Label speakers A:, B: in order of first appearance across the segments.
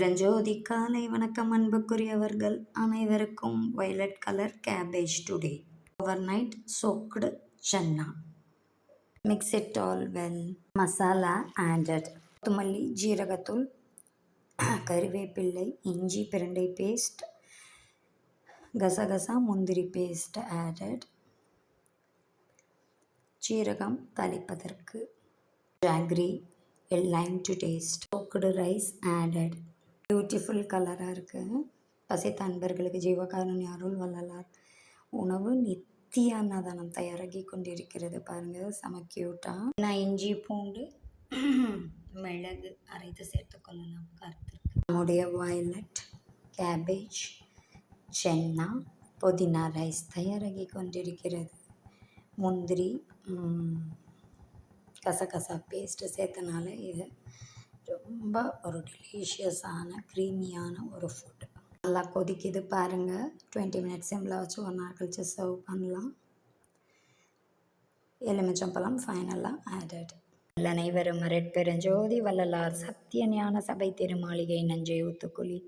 A: பெருஞ்சோதி காலை வணக்கம் அன்புக்குரியவர்கள் அனைவருக்கும் violet colour cabbage today overnight soaked chana mix it all well masala added கொத்தமல்லி ஜீரகத்தூள் கருவேப்பிள்ளை இஞ்சி பிரண்டை பேஸ்ட் கசகசா முந்திரி பேஸ்ட் ஆடட் சீரகம் தாளிப்பதற்கு jaggery lime to taste soaked rice added beautiful கலராக இருக்குது பசித்த அன்பர்களுக்கு ஜீவகாருண்ய அருள் வள்ளலார். உணவு நித்திய அன்னதானம் தயாராகி கொண்டிருக்கிறது பாருங்கள் செம க்யூட்டாக நான் இஞ்சி பூண்டு மிளகு அரைத்து சேர்த்துக்கொள்ளலாம் கருத்துருக்கு நம்முடைய வயலட் கேபேஜ் சென்னா புதினா ரைஸ் தயாராகி கொண்டிருக்கிறது. முந்திரி கசகசா பேஸ்ட்டு சேர்த்தனால இது ரொம்ப ஒரு டெலிஷியஸான க்ரீமியான ஒரு ஃபுட் நல்லா கொதிக்குது பாருங்கள் டுவெண்ட்டி மினிட்ஸ் சிம்மில் வச்சு ஒன் ஹவர் கழிச்சு சர்வ் பண்ணலாம். எலுமிச்சம்பழம் ஃபைனலாக ஆடட் அனைவரும் பெருஞ்சோதி வள்ளலார் சத்திய ஞான சபை திருமாளிகை நஞ்சை ஊத்துக்குழி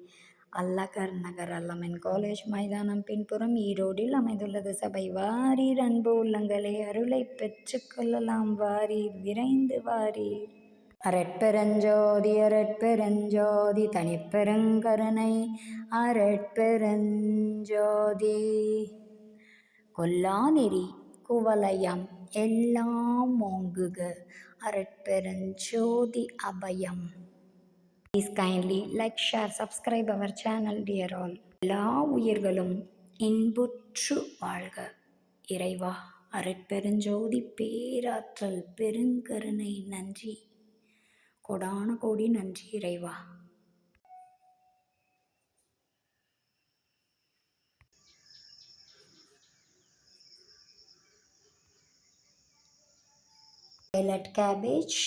A: அல்லகர் நகர் அல்லமன் காலேஜ் மைதானம் பின்புறம் ஈரோடில் அமைந்துள்ளது சபை. வாரீர் அன்பு உள்ளங்களே அருளை பெற்றுக்கொள்ளலாம் வாரீர் விரைந்து வாரீர். அரட்பெருஞ்சோதி அரட்பெருஞ்சோதி தனிப்பெருங்கருணை அரட்பெருஞ்சோதி கொல்லாநெறி குவலயம் எல்லாம் ஓங்குக அரட்பெருஞ்சோதி அபயம். Please kindly like share subscribe our channel dear all எல்லா உயிர்களும் இன்புற்று வாழ்க. இறைவா அரட்பெருஞ்சோதி பேராற்றல் பெருங்கருணை நன்றி. கோடான கோடி நன்றி இறைவா வயலட் கேபேஜ்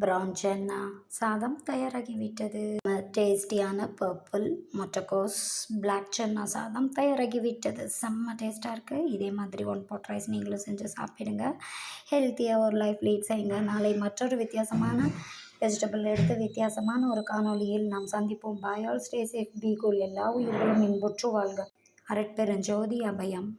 A: ப்ரௌன் சென்னா சாதம் தயாராகிவிட்டது டேஸ்டியான பர்பிள் முட்டைக்கோஸ் பிளாக் சன்னா சாதம் தயாராகிவிட்டது செம்ம டேஸ்ட்டாக இருக்குது இதே மாதிரி ஒன் பாட் ரைஸ் நீங்களும் செஞ்சு சாப்பிடுங்க ஹெல்த்தியாக ஒரு லைஃப் லீட் செய்யுங்க நாளை மற்றொரு வித்தியாசமான வெஜிடபிள் எடுத்து வித்தியாசமான ஒரு காணொலியில் நாம் சந்திப்போம் பயால் ஸ்டே சேஃப் பி எல்லா உயிர்களும் இன்புற்று வாழ்க அரட்பெருஞ்சோதி அபயம்